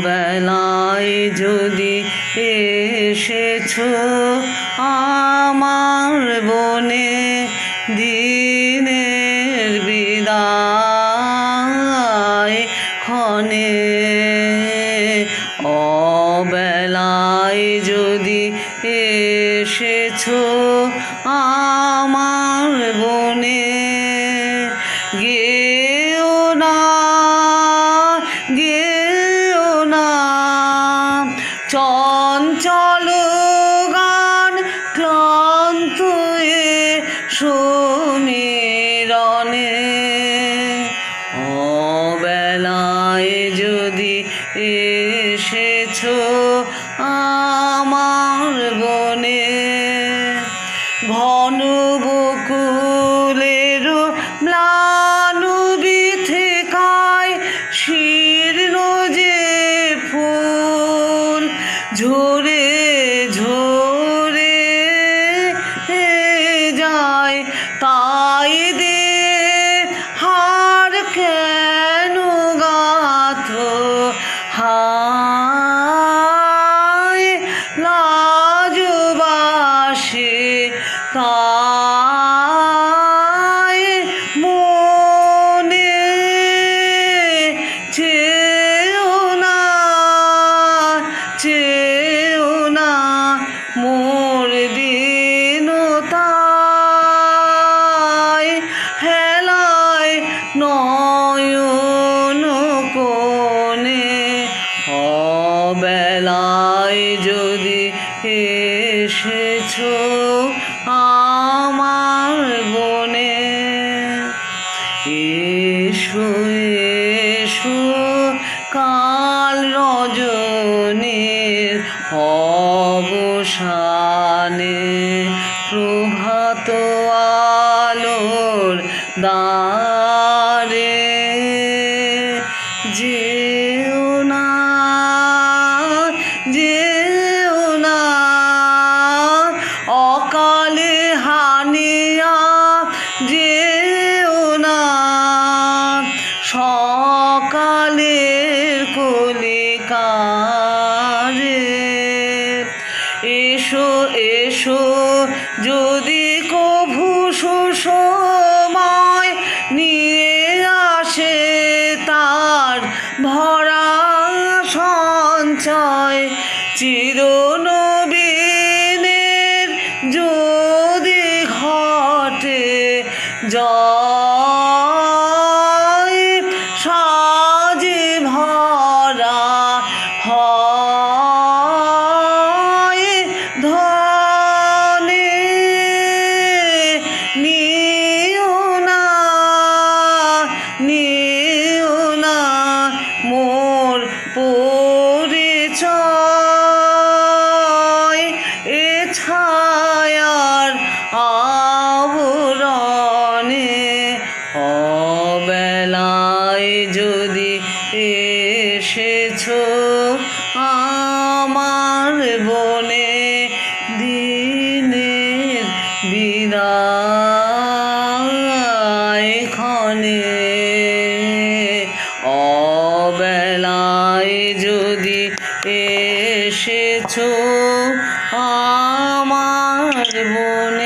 অবেলায় যদি এসেছ আমার বনে দিনের বিদায় ক্ষণে। অবেলায় যদি এসেছ আমার বনে গেও চঞ্চল গান ক্লান্ত সমীরণে অবেলায় যদি এসেছ আমার ঝরে যদি এসেছ আমার বনে এসো এসো কাল রজনীর অবসানে। প্রভাত আলোর দ্বারে এসো এসো। যদি কভু সুসময় নিয়ে আসে তার ভরা সঞ্চয় চিরনবীনের যদি ঘটে জয়। অবেলায় যদি এসেছ আমার বনে দিনের বিদায় ক্ষণে। অবেলায় যদি এসেছ আমার বনে